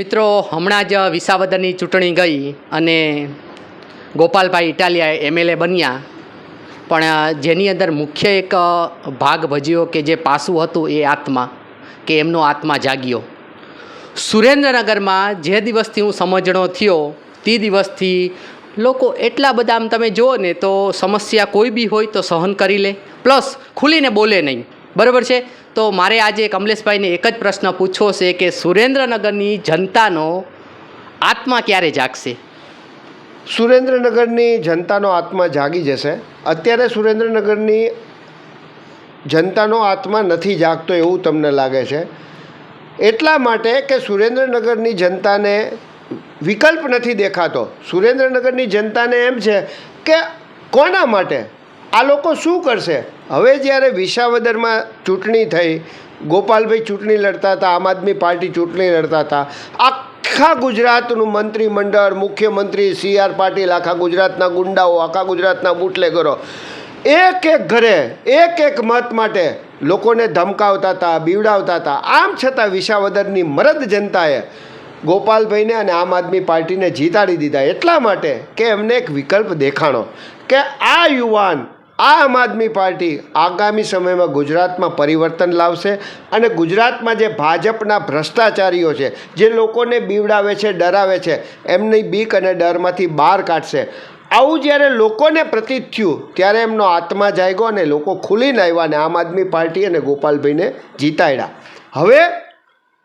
મિત્રો, હમણાં જ વિસાવદરની ચૂંટણી ગઈ અને ગોપાલભાઈ ઇટાલિયા એમએલએ બન્યા. પણ જેની અંદર મુખ્ય એક ભાગ ભજ્યો કે જે પાસું હતું એ આત્મા, કે એમનો આત્મા જાગ્યો. સુરેન્દ્રનગરમાં જે દિવસથી હું સમજણો થયો, તે દિવસથી લોકો એટલા બધા, આમ તમે જુઓ ને તો સમસ્યા કોઈ બી હોય તો સહન કરી લે. પ્લસ, ખુલીને બોલે નહીં. બરાબર છે? તો મારે આજે કમલેશભાઈને એક જ પ્રશ્ન પૂછવો છે કે સુરેન્દ્રનગરની જનતાનો આત્મા ક્યારે જાગશે? સુરેન્દ્રનગરની જનતાનો આત્મા જાગી જશે. અત્યારે સુરેન્દ્રનગરની જનતાનો આત્મા નથી જાગતો એવું તમને લાગે છે. એટલા માટે કે સુરેન્દ્રનગરની જનતાને વિકલ્પ નથી દેખાતો. સુરેન્દ્રનગરની જનતાને એમ છે કે કોના માટે? આ લોકો શું કરશે? હવે જ્યારે વિસાવદરમાં ચૂંટણી થઈ, ગોપાલભાઈ ચૂંટણી લડતા હતા, આમ આદમી પાર્ટી ચૂંટણી લડતા હતા, આખા ગુજરાતનું મંત્રીમંડળ, મુખ્યમંત્રી, સી આર પાટીલ, આખા ગુજરાતના ગુંડાઓ, આખા ગુજરાતના બુટલેગરો, એક એક ઘરે, એક એક મત માટે લોકોને ધમકાવતા હતા, બીવડાવતા હતા. આમ છતાં વિસાવદરની મરદ જનતાએ ગોપાલભાઈને અને આમ આદમી પાર્ટીને જીતાડી દીધા. એટલા માટે કે એમને એક વિકલ્પ દેખાણો કે આ યુવાન આ આમ આદમી પાર્ટી આગામી સમયમાં ગુજરાતમાં પરિવર્તન લાવશે અને ગુજરાતમાં જે ભાજપના ભ્રષ્ટાચારીઓ છે, જે લોકોને બીવડાવે છે, ડરાવે છે, એમની બીક અને ડરમાંથી બહાર કાઢશે. આવું જ્યારે લોકોને પ્રતીત થયું, ત્યારે એમનો આત્મા જાગ્યો અને લોકો ખુલીને આવ્યા અને આમ આદમી પાર્ટી અને ગોપાલભાઈને જીતાડ્યા. હવે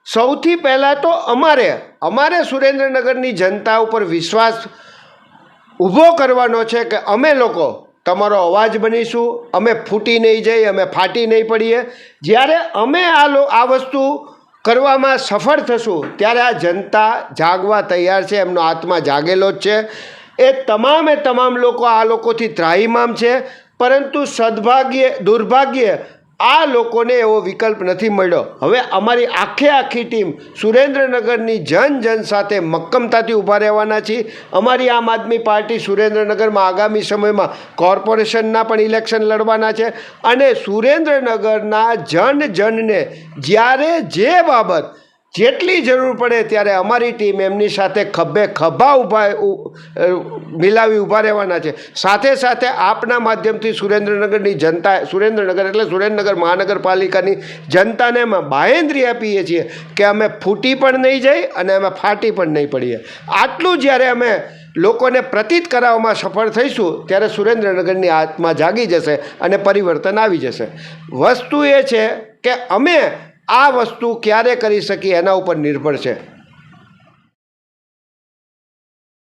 સૌથી પહેલાં તો અમારે અમારે સુરેન્દ્રનગરની જનતા ઉપર વિશ્વાસ ઊભો કરવાનો છે કે અમે લોકો તમારો અવાજ બનીશું, અમે ફૂટી નહીં જઈએ, અમે ફાટી નહીં પડીએ. જ્યારે અમે આ લો આ વસ્તુ કરવામાં સફળ થશું, ત્યારે આ જનતા જાગવા તૈયાર છે, એમનો આત્મા જાગેલો જ છે. એ તમામે તમામ લોકો આ લોકોથી ત્રાહીમામ છે, પરંતુ સદભાગ્યે, દુર્ભાગ્યે આ લોકોને એવો વિકલ્પ નથી મળ્યો. હવે અમારી આખે આખી ટીમ સુરેન્દ્રનગરની જન જન સાથે મક્કમતાથી ઊભા રહેવાના છીએ. અમારી આમ આદમી પાર્ટી સુરેન્દ્રનગરમાં આગામી સમયમાં કોર્પોરેશનના પણ ઇલેક્શન લડવાના છે અને સુરેન્દ્રનગરના જન જનને જ્યારે જે બાબત જેટલી જરૂર પડે ત્યારે અમારી ટીમ એમની સાથે ખભે ખભા ઊભા મિલાવી ઊભા રહેવાના છે. સાથે સાથે આપના માધ્યમથી સુરેન્દ્રનગરની જનતા, સુરેન્દ્રનગર એટલે સુરેન્દ્રનગર મહાનગરપાલિકાની જનતાને અમે બાહેન્દ્રી આપીએ છીએ કે અમે ફૂટી પણ નહીં જઈ અને અમે ફાટી પણ નહીં પડીએ. આટલું જ્યારે અમે લોકોને પ્રતીત કરાવવામાં સફળ થઈશું, ત્યારે સુરેન્દ્રનગરની આત્મા જાગી જશે અને પરિવર્તન આવી જશે. વસ્તુ એ છે કે અમે આ વસ્તુ ક્યારે કરી શકીએ એના ઉપર નિર્ભર છે.